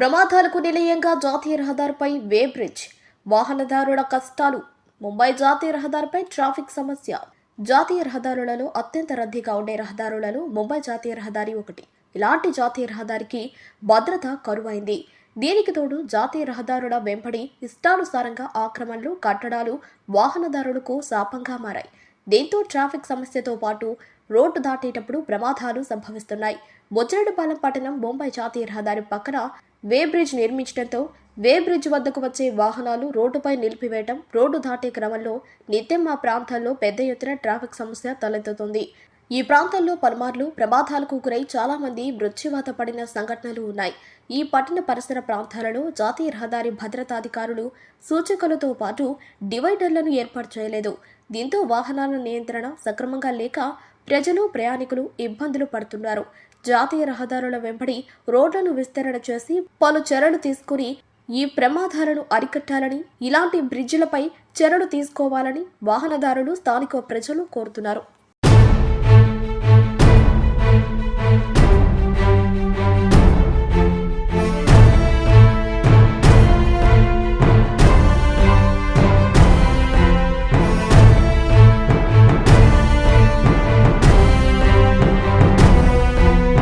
ప్రమాదాలకు నిలయంగా జాతీయ రహదారిపై వే బ్రిడ్జ్ వాహనదారుల కష్టాలు ముంబై జాతీయ రహదారిపై ట్రాఫిక్ సమస్య. జాతీయ రహదారులలో అత్యంత రద్దీగా ఉండే రహదారులలో ముంబై జాతీయ రహదారి ఒకటి. ఇలాంటి జాతీయ రహదారికి భద్రత కరువైంది. దీనికి తోడు జాతీయ రహదారుల వెంబడి ఇష్టానుసారంగా ఆక్రమణలు కట్టడాలు వాహనదారులకు శాపంగా మారాయి. దీంతో ట్రాఫిక్ సమస్యతో పాటు రోడ్డు దాటేటప్పుడు ప్రమాదాలు సంభవిస్తున్నాయి. బొజ్జరెడ్డిపాలెం పట్టణం ముంబై జాతీయ రహదారి పక్కన వే బ్రిడ్జ్ నిర్మించడంతో వే బ్రిడ్జ్ వద్దకు వచ్చే వాహనాలు రోడ్డుపై నిలిపివేయటం రోడ్డు దాటే క్రమంలో నిత్యం ఆ ప్రాంతాల్లో పెద్ద ఎత్తున ట్రాఫిక్ సమస్య తలెత్తుతుంది. ఈ ప్రాంతంలో పలుమార్లు ప్రమాదాలకు గురై చాలామంది మృత్యువాత పడిన సంఘటనలు ఉన్నాయి. ఈ పట్టణ పరిసర ప్రాంతాలలో జాతీయ రహదారి భద్రతాధికారులు సూచికలతో పాటు డివైడర్లను ఏర్పాటు చేయలేదు. దీంతో వాహనాల నియంత్రణ సక్రమంగా లేక ప్రజలు ప్రయాణికులు ఇబ్బందులు పడుతున్నారు. జాతీయ రహదారుల వెంబడి రోడ్లను విస్తరణ చేసి పలు చర్యలు తీసుకుని ఈ ప్రమాదాలను అరికట్టాలని ఇలాంటి బ్రిడ్జిలపై చర్యలు తీసుకోవాలని వాహనదారులు స్థానిక ప్రజలు కోరుతున్నారు.